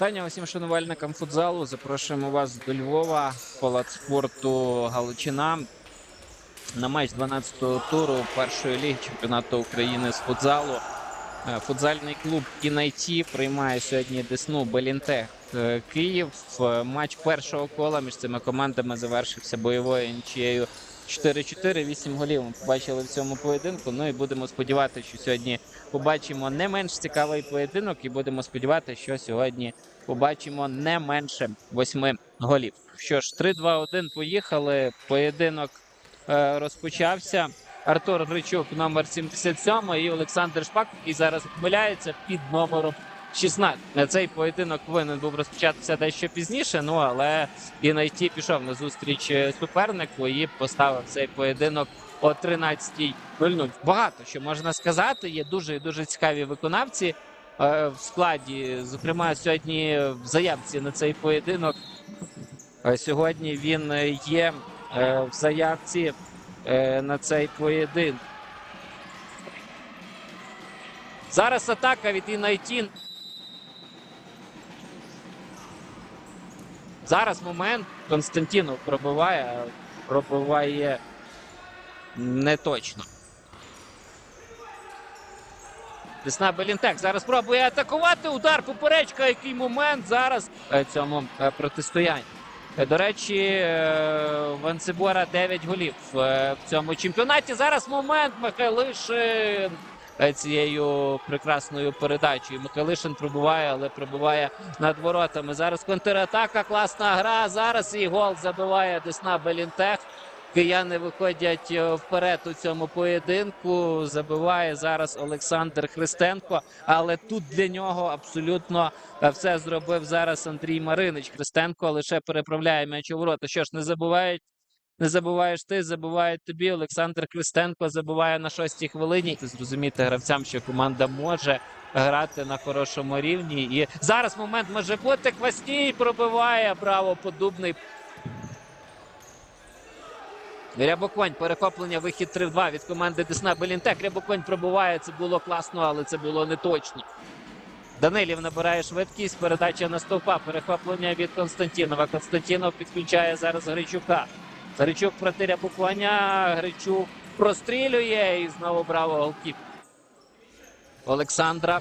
вітання усім шанувальникам футзалу. Запрошуємо вас до Львова, палац спорту Галичина на матч 12-го туру першої ліги чемпіонату України з футзалу. Е, Футзальний клуб Кінайті приймає сьогодні Десну Белінтех е, Київ. Е, Матч першого кола між цими командами завершився бойовою нічією 4-4. 8 голів ми побачили в цьому поєдинку. Ну і будемо сподіватися, що сьогодні побачимо не менш цікавий поєдинок, і будемо сподіватися, що сьогодні побачимо не менше восьми голів. Що ж, 3-2-1 поїхали. Поєдинок е, розпочався. Артур Гричук, номер 77, і Олександр Шпак, який зараз помиляється під номером 16. Цей поєдинок повинен був розпочатися дещо пізніше. Ну але і найти пішов на зустріч е, супернику і поставив цей поєдинок о 13.00. Багато що можна сказати. Є дуже і дуже цікаві виконавці в складі. Зокрема, сьогодні в заявці на цей поєдинок. Е, Сьогодні він е, є е, в заявці е, на цей поєдинок. Зараз атака від Інайтін. Зараз момент Константінов пробиває, пробиває не точно. Десна Белінтек зараз пробує атакувати. Удар поперечка. Який момент зараз е, цьому е, протистоянні. Е, До речі, е, 9 голів в цьому чемпіонаті. Зараз момент Михайлишин цією прекрасною передачею. Михайлишин пробуває, але пробуває над воротами. Зараз контратака, класна гра. Зараз і гол забиває Десна Белінтех. Кияни виходять е, вперед у цьому поєдинку. Забиває зараз Олександр Христенко. Але тут для нього абсолютно е, все зробив зараз Андрій Маринич. Христенко лише переправляє м'яч у ворота. Що ж, не забувають. Не забуваєш ти, забувають тобі. Олександр Христенко забуває на шостій хвилині. Зрозуміти гравцям, що команда може грати на хорошому рівні. І зараз момент може бути. Квасній пробиває. Браво, подубний. Рябоконь, перехоплення, вихід 3-2 від команди Десна Белінтек. Рябоконь пробуває. Це було класно, але це було не точно. Данилів набирає швидкість. Передача на стовпа. Перехоплення від Константінова. Константінов підключає зараз Гричука. Гричук проти Рябоконя. Гричук прострілює і знову браво голкіп. Олександра.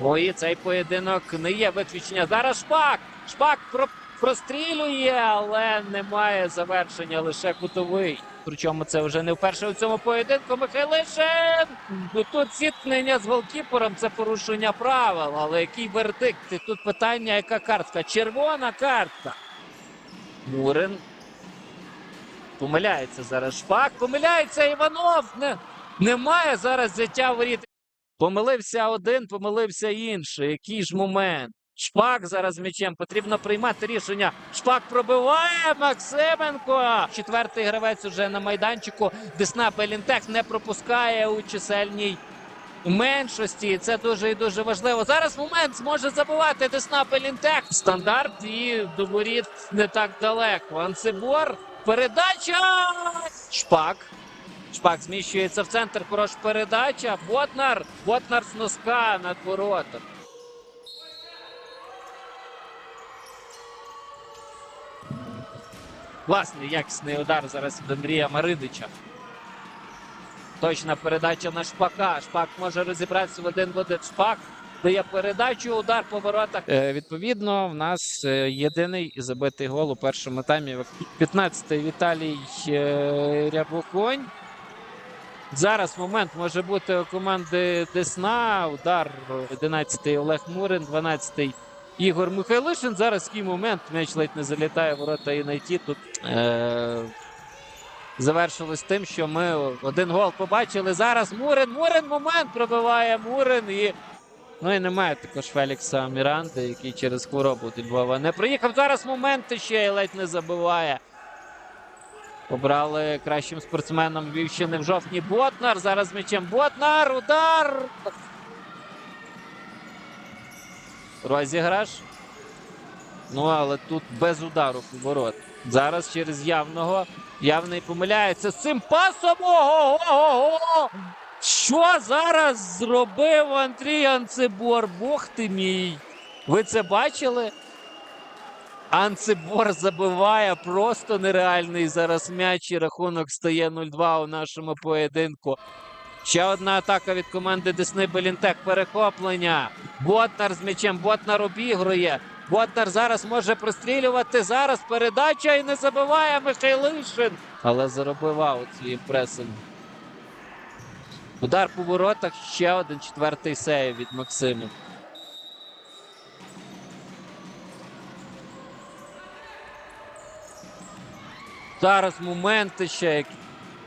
Ой, цей поєдинок не є виключення. Зараз Шпак. Шпак про прострілює, але немає завершення, лише кутовий. Причому це вже не вперше у цьому поєдинку. Михайлишин. Ну тут зіткнення з голкіпером це порушення правил. Але який вердикт? І тут питання, яка картка? Червона картка. Мурин. Помиляється зараз Шпак. Помиляється Іванов. Не, немає зараз взяття воріт. Помилився один, помилився інший. Який ж момент? Шпак зараз м'ячем. Потрібно приймати рішення. Шпак пробиває Максименко. Четвертий гравець уже на майданчику. Десна Белінтек не пропускає у чисельній меншості. Це дуже і дуже важливо. Зараз момент зможе забивати Десна Белінтек. Стандарт і до не так далеко. Ансибор. Передача. Шпак. Шпак зміщується в центр. Хороша передача. Ботнар. Ботнар з носка над воротом. Класний якісний удар зараз від Андрія Маридича. Точна передача на Шпака. Шпак може розібратися в один в один. Шпак дає передачу, удар по воротах. Е, відповідно, в нас е, єдиний забитий гол у першому таймі. 15-й Віталій е, Рябоконь. Зараз момент може бути у команди Десна. Удар 11-й Олег Мурин, 12-й Ігор Михайлишин. Зараз такий момент. М'яч ледь не залітає ворота і найти. Тут е- завершилось тим, що ми один гол побачили. Зараз Мурин. Мурин момент пробиває Мурин. І... Ну і немає також Фелікса Міранди, який через хворобу до Львова не приїхав. Зараз момент ще й ледь не забиває. Обрали кращим спортсменом Львівщини в жовтні Ботнар. Зараз м'ячем Ботнар. Удар. Розіграш. Ну, але тут без удару у ворот. Зараз через явного. Явний помиляється з цим пасом. Ого-го-го! Що зараз зробив Андрій Анцебор? Бог ти мій. Ви це бачили? Анцебор забиває просто нереальний зараз м'яч і рахунок стає 0-2 у нашому поєдинку. Ще одна атака від команди Десни Белінтек. Перехоплення. Ботнар з м'ячем. Ботнар обігрує. Ботнар зараз може прострілювати. Зараз передача і не забиває Михайлишин. Але заробив аут своїм пресингом. Удар по воротах. Ще один четвертий сейв від Максима. Зараз моменти ще. які-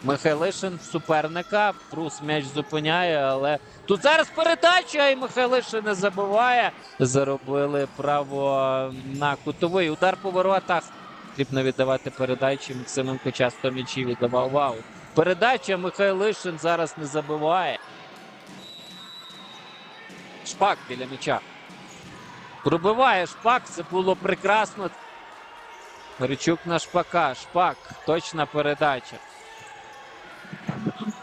Михайлишин суперника. Трус м'яч зупиняє, але тут зараз передача, і Михайлишин не забиває. Заробили право на кутовий удар по воротах. Потрібно віддавати передачі. Максименко часто м'ячі віддавав вау. Передача Михайлишин зараз не забиває. Шпак біля м'яча. Пробиває шпак. Це було прекрасно. Гричук на шпака. Шпак. Точна передача.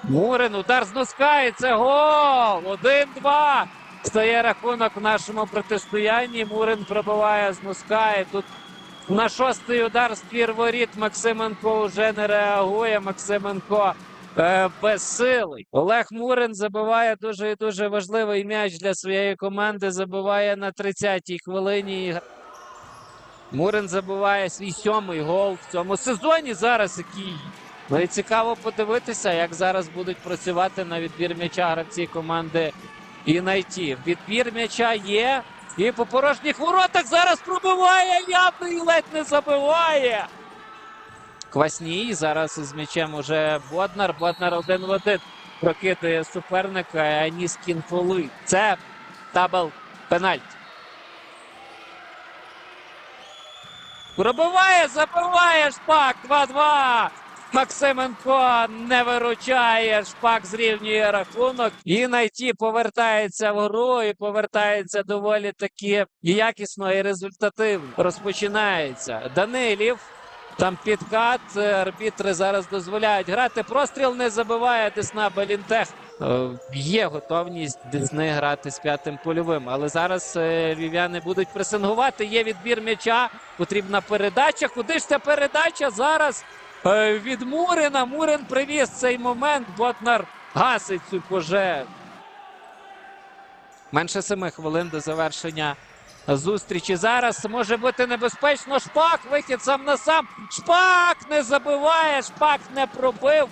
Мурин, удар з носка і це гол! 1-2. Стає рахунок в нашому протистоянні. Мурин пробиває з носка. І тут на шостий удар ствір воріт. Максименко вже не реагує. Максименко е, безсилий. Олег Мурин забиває дуже і дуже важливий м'яч для своєї команди. Забиває на 30-й хвилині. Мурин забиває свій сьомий гол в цьому сезоні. Зараз який. Ну і цікаво подивитися, як зараз будуть працювати на відбір м'яча гравці команди Інайті. Відбір м'яча є. І по порожніх воротах зараз пробиває явний ледь не забиває. Квасній зараз з м'ячем уже Боднар. Боднар один в один прокидує суперника. Аніс Кінфоли. Це табл пенальті. Пробиває, забиває шпак 2-2. Максименко не виручає. Шпак зрівнює рахунок. І найті повертається в гру і повертається доволі таки якісно і результативно. Розпочинається. Данилів. Там підкат. Арбітри зараз дозволяють грати. Простріл не забиває Десна Белінтех. Е, Є готовність Десни грати з п'ятим польовим. Але зараз е, львів'яни будуть пресингувати. Є відбір м'яча. Потрібна передача. Куди ж ця передача зараз? Е, від Мурина. Мурин привіз цей момент. Ботнар гасить цю пожежу. Менше семи хвилин до завершення зустрічі. Зараз може бути небезпечно. Шпак вихід сам на сам. Шпак не забиває. Шпак не пробив.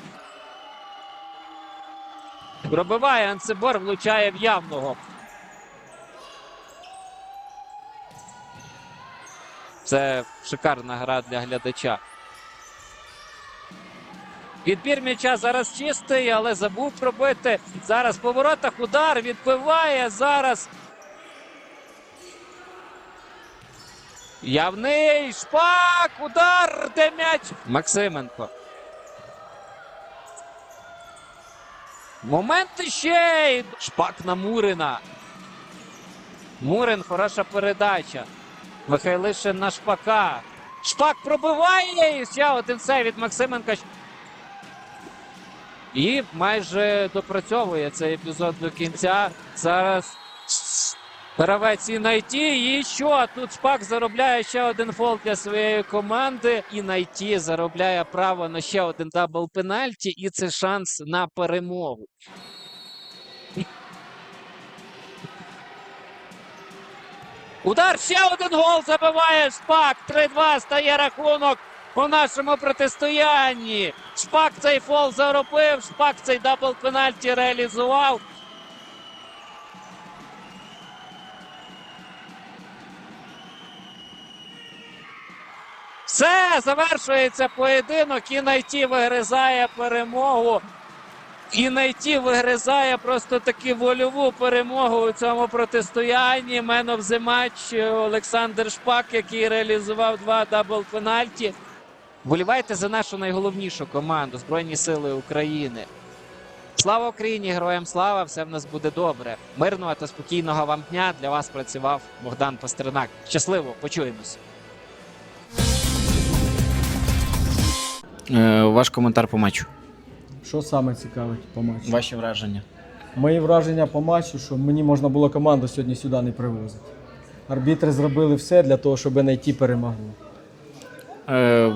Пробиває Анцебор, влучає в явного. Це шикарна гра для глядача. Відбір м'яча зараз чистий, але забув пробити. Зараз по воротах удар відбиває. Зараз. Явний шпак. Удар. Де м'яч? Максименко. Момент ще. Шпак на Мурина. Мурин, хороша передача. Михайлишин на шпака. Шпак пробиває. І ще один цей від Максименка. І майже допрацьовує цей епізод до кінця. Зараз гравець і найті. І що? Тут Шпак заробляє ще один фол для своєї команди. І найті заробляє право на ще один дабл пенальті. І це шанс на перемогу. Удар ще один гол забиває Шпак. 3-2 стає рахунок у нашому протистоянні. Шпак цей фол заробив. Шпак цей дабл пенальті реалізував. Все, завершується поєдинок. І найті вигризає перемогу. І найті вигризає просто таки вольову перемогу у цьому протистоянні. Man of the match Олександр Шпак, який реалізував два дабл пенальті. Вболівайте за нашу найголовнішу команду Збройні Сили України. Слава Україні! Героям слава! Все в нас буде добре. Мирного та спокійного вам дня. Для вас працював Богдан Пастернак. Щасливо, почуємось. Е, ваш коментар по матчу. Що саме цікавить по матчу? Ваші враження? Мої враження по матчу, що мені можна було команду сьогодні сюди не привозити. Арбітри зробили все для того, щоб знайти перемогу. Е,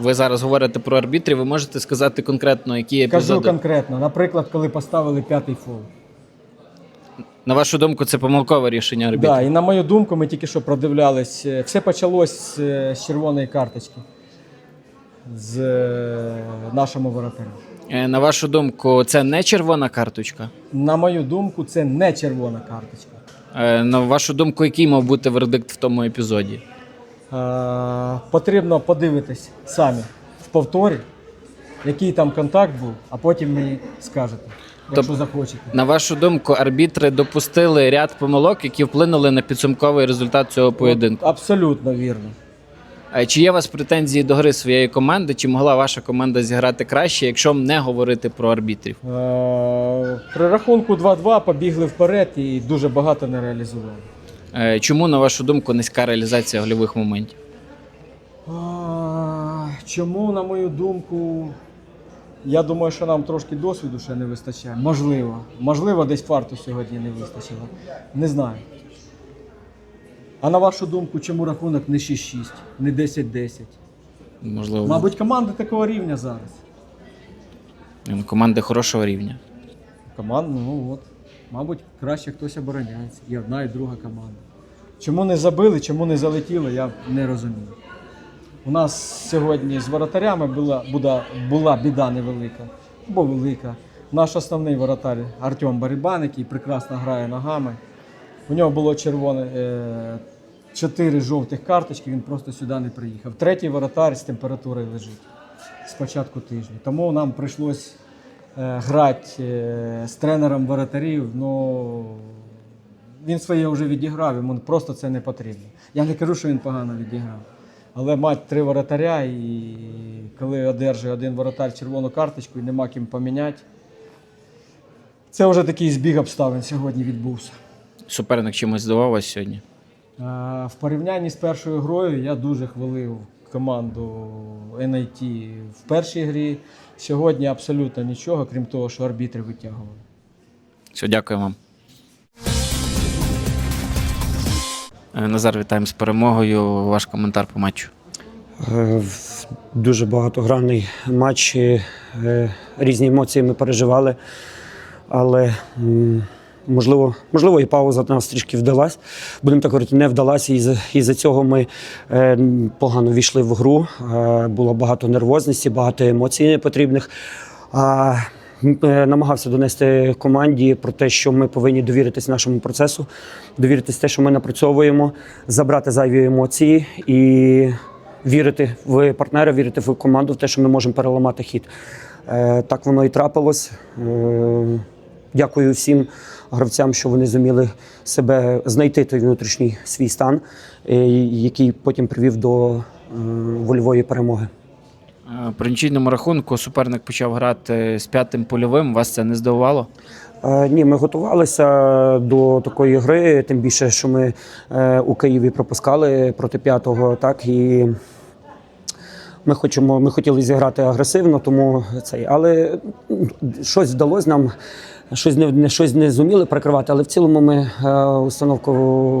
ви зараз говорите про арбітрів. Ви можете сказати конкретно, які Кажу конкретно, наприклад, коли поставили п'ятий фол. На вашу думку, це помилкове рішення арбітрів? Да, і на мою думку, ми тільки що продивлялись. е, Все почалось з, е, червоної карточки з нашому воротарю. На вашу думку, це не червона карточка. На мою думку, це не червона карточка. На вашу думку, який мав бути вердикт в тому епізоді? Е, потрібно подивитись самі в повторі, який там контакт був, а потім мені скажете, якщо захочете. На вашу думку, арбітри допустили ряд помилок, які вплинули на підсумковий результат цього поєдинку. Абсолютно вірно. Е, Чи є у вас претензії до гри своєї команди? Чи могла ваша команда зіграти краще, якщо не говорити про арбітрів? Е, При рахунку 2-2 побігли вперед і дуже багато не реалізували. Е, Чому, на вашу думку, низька реалізація гольових моментів? Чому, на мою думку, я думаю, що нам трошки досвіду ще не вистачає. Можливо. Можливо, десь фарту сьогодні не вистачило. Не знаю. А на вашу думку, чому рахунок не 6-6, не 10-10? Можливо, Мабуть, команди такого рівня зараз. команди хорошого рівня. Команда, ну от. Мабуть, краще хтось обороняється. І одна, і друга команда. Чому не забили, чому не залетіли, я не розумію. У нас сьогодні з воротарями була, була, була біда невелика, або велика. Наш основний воротар Артем Барибан, який прекрасно грає ногами. У нього було червоне е, чотири жовтих карточки, він просто сюди не приїхав. Третій воротар з температурою лежить з початку тижня. Тому нам прийшлось грати е, з тренером воротарів. Ну, він своє вже відіграв, йому просто це не потрібно. Я не кажу, що він погано відіграв. Але мать три воротаря, і коли одержує один воротар червону карточку і нема ким поміняти, це вже такий збіг обставин сьогодні відбувся. Суперник чимось вас сьогодні. В порівнянні з першою грою я дуже хвалив команду NIT в першій грі. Сьогодні абсолютно нічого, крім того, що арбітри витягували. Все, дякую вам. Е, Назар, вітаємо з перемогою. Ваш коментар по матчу. Е, Дуже багатогранний матч. е, Різні емоції ми переживали. Але можливо, можливо, і пауза нас трішки вдалась. Будемо так говорити, не вдалася. І за, і за цього ми е, погано війшли в гру. Е, Було багато нервозності, багато емоцій непотрібних. А, е, намагався донести команді про те, що ми повинні довіритись нашому процесу, довіритись те, що ми напрацьовуємо, забрати зайві емоції і вірити в партнера, вірити в команду, в те, що ми можемо переламати хід. Е, Так воно і трапилось. Е, Дякую всім гравцям, що вони зуміли себе знайти той внутрішній свій стан, е, який потім привів до е, вольової перемоги. Е, При нічийному рахунку суперник почав грати з п'ятим польовим. Вас це не здивувало? Ні, ми готувалися до такої гри, тим більше, що ми у Києві пропускали проти п'ятого, так і ми хочемо, ми хотіли зіграти агресивно, тому цей, але щось вдалося нам. Щось не, щось не зуміли прикривати, але в цілому ми е, установку,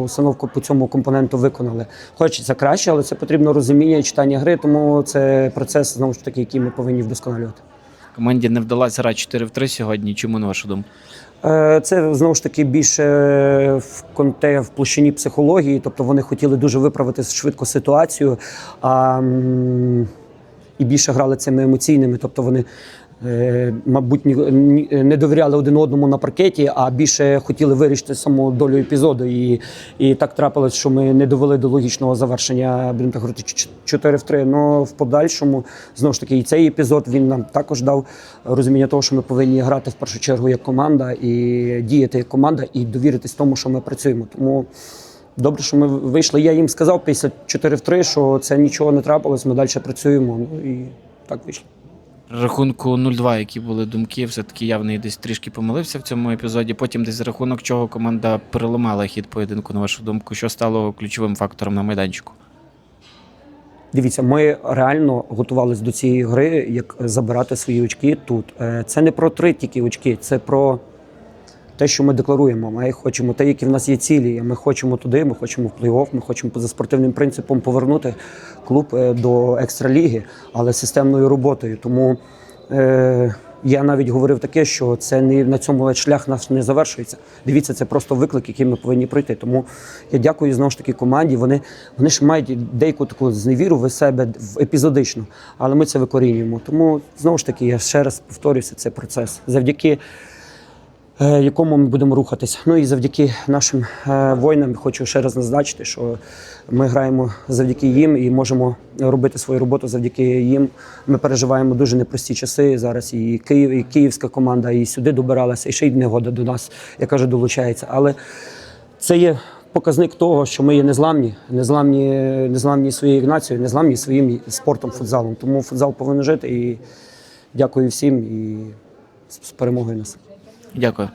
установку по цьому компоненту виконали. Хочеться краще, але це потрібно розуміння і читання гри, тому це процес знову ж таки, який ми повинні вдосконалювати. Команді не вдалося грати 4 в 3 сьогодні. Чому на вашу думку? Е, Це знову ж таки більше в конте в площині психології, тобто вони хотіли дуже виправити швидко ситуацію, а і більше грали цими емоційними, тобто вони. Е, Мабуть, не довіряли один одному на паркеті, а більше хотіли вирішити саму долю епізоду. І, і так трапилось, що ми не довели до логічного завершення, будемо так говорити, 4 в 3. Ну в подальшому знову ж таки і цей епізод він нам також дав розуміння того, що ми повинні грати в першу чергу як команда і діяти як команда, і довіритись тому, що ми працюємо. Тому добре, що ми вийшли. Я їм сказав після 4 в 3, що це нічого не трапилось, ми далі працюємо. Ну і так вийшло. Рахунку 0-2, які були думки, все-таки явний десь трішки помилився в цьому епізоді. Потім десь за рахунок чого команда переламала хід поєдинку, на вашу думку, що стало ключовим фактором на майданчику. Дивіться, ми реально готувалися до цієї гри, як забирати свої очки тут. Е, Це не про три тільки очки, це про те, що ми декларуємо. Ми хочемо те, які в нас є цілі. Ми хочемо туди, ми хочемо в плей-офф, ми хочемо за спортивним принципом повернути клуб е, до екстраліги, але системною роботою. Тому е, я навіть говорив таке, що це не на цьому шлях наш не завершується. Дивіться, це просто виклик, який ми повинні пройти. Тому я дякую знову ж таки команді. Вони, вони ж мають деяку таку зневіру в себе епізодично, але ми це викорінюємо. Тому знову ж таки, я ще раз повторюся, це процес. Завдяки якому ми будемо рухатись. Ну і завдяки нашим е, воїнам хочу ще раз назначити, що ми граємо завдяки їм і можемо робити свою роботу завдяки їм. Ми переживаємо дуже непрості часи. Зараз і Київ, і київська команда, і сюди добиралася, і ще й негода до нас, я кажу, долучається. Але це є. Показник того, що ми є незламні, незламні, незламні своєю нацією, незламні своїм спортом, футзалом. Тому футзал повинен жити. І дякую всім і з перемогою нас. Дякую.